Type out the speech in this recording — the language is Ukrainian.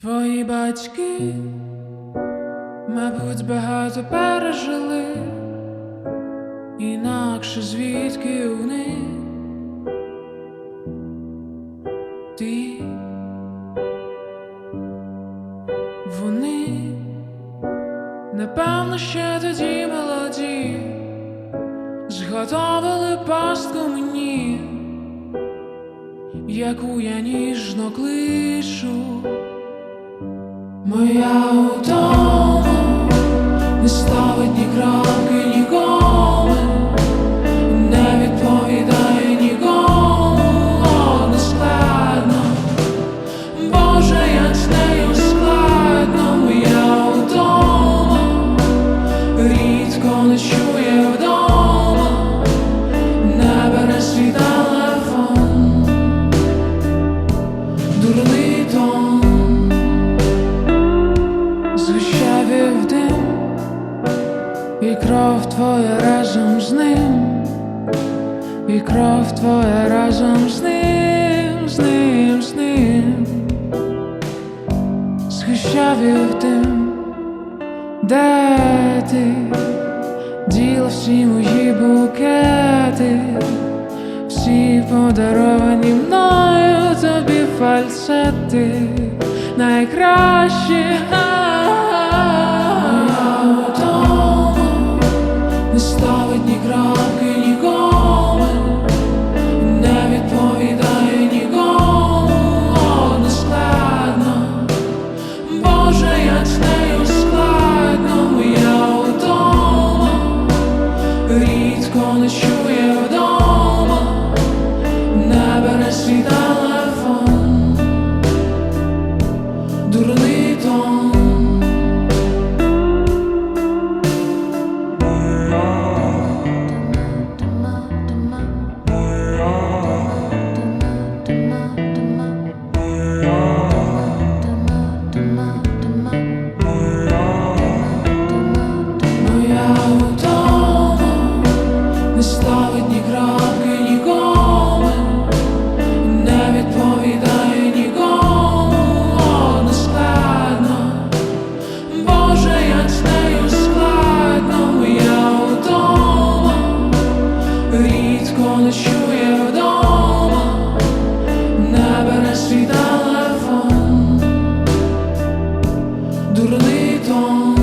Твої батьки, мабуть, багато пережили, інакше звідки у них ти вони, напевно, ще тоді молоді, зготовили пастку мені, яку я ніжно клишу. Моя утома не ставить ні крапки і кров твоя разом з ним, і кров твоя разом з ним, з ним, з ним, згущавів дим, де ти? Діла всі мої букети, всі подаровані мною тобі фальсети найкраще. не ставить ні крапки ніколи, не відповідає нікому, О, не складно, Боже, як з нею складно, я вдома, рідко ночує вдома, не бере світа. Турнитом